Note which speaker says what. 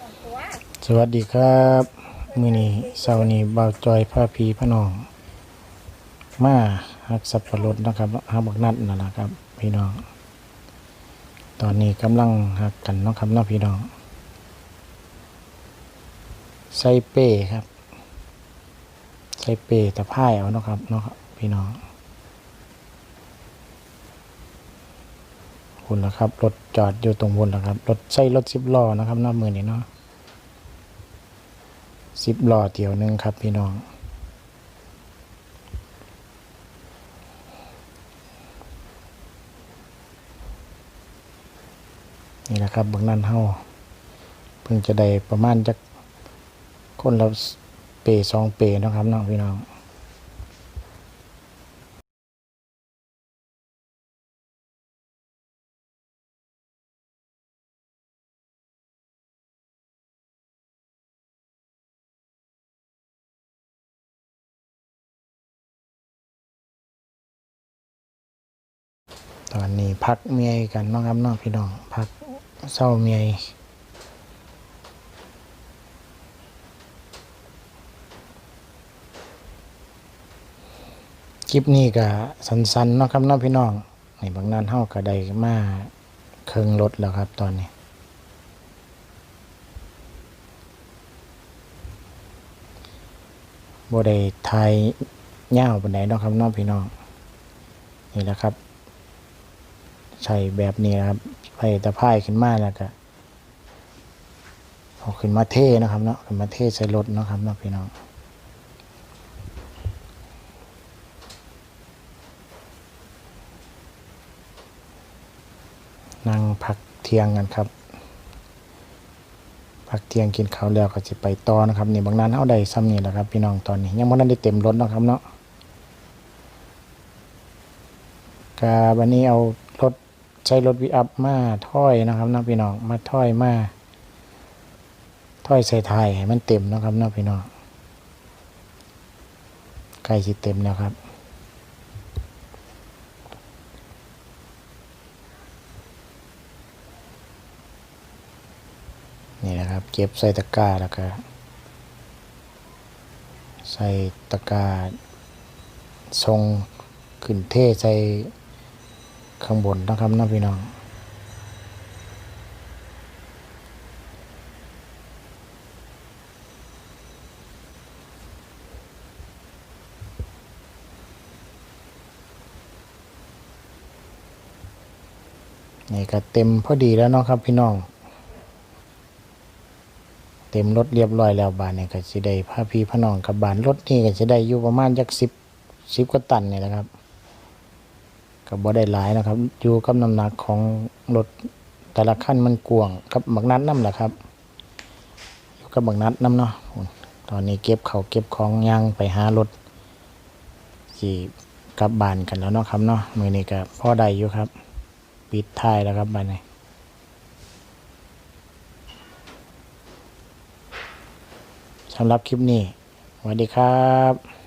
Speaker 1: สวัสดีครับมื้อนี้เสาร์นี้บ่าวจอยพาพีพระน้อง มาหักสับปะรดนะครับหักบักนัดนั่นนะครับ พี่น้อง ตอนนี้กำลังหักกันเนาะครับเนาะพี่น้องใส่เป้ครับใส่เป้แตะไคร่เอาเนาะครับเนาะครับพี่น้องุณละครับ รถจอดอยู่ตรงบนแล้วครับ รถใส่รถสิบล้อนะครับเนามือนี้เนาะสิบล้อเดียวหนึ่งครับ พี่น้องนี่แหละครับเบางนั้นเฮาเพิ่งจะได้ประมาณจักคนละเปสองเปเนะครับน้องพี่น้อง ตอนนี้พักเมียกันเนาะครับน้องพี่น้องพักเศร้าเมียคลิปนี้ก็สั้นๆเนาะครับน้องพี่น้องในบางนั้นเฮาก็ได้มาเครื่องรถแล้วครับตอนนี้บ่ได้ทายยาวปานใดเนาะครับน้องพี่น้องนี่แหละครับ ใส่แบบนี้นะครับไปตะไคร่ขึ้นมาแล้วก็เอาขึ้นมาเทนะครับเนาะขึ้นมาเทใส่รถนะครับเนาะพี่น้องนั่งพักเที่ยงกันครับ พักเที่ยงกินข้าวแล้วก็จะไปต่อนะครับนี่บางนั้นเอาได้ซ้ำนี่แหละครับ พี่น้องตอนนี้ยังไม่ได้เต็มรถนะครับเนาะกาบันนี้เอา ใช้รถวิอัพมาถ้อยนะครับเนาะพี่น้องมาถ้อยมาถ้อยใส่ไทายให้มันเต็มนะครับเนาะพี่น้องใกล้สิเต็มแล้วครับนี่นะครับ เก็บใส่ตะกร้าแล้วก็ใส่ตะกร้าทรงขึ้นเทใส่ ข้างบนนะครับน้องพี่น้องนี่ก็เต็มพอดีแล้วเนาะครับพี่น้อง เต็มรถเรียบร้อยแล้วบานนี่ก็สิได้พาพี่พน้องกับบานรถนี่ก็สิได้อยู่ประมาณจักสิบสิบกว่าตันนี่แหละครับ ก็บ่ได้หลายนะครับ อยู่กับน้ำหนักของรถแต่ละขั้นมันกวงกับบักนัดน้ำแหละครับอยู่กับบักนัดน้ำเนาะตอนนี้เก็บเขาเก็บของย่างไปหารถสี่กลับบ้านกันแล้วเนาะครับเนาะมือนี้ก็พ่อได้อยู่ครับ ปิดท้ายแล้วครับบ้านนี้สำหรับคลิปนี้สวัสดีครับ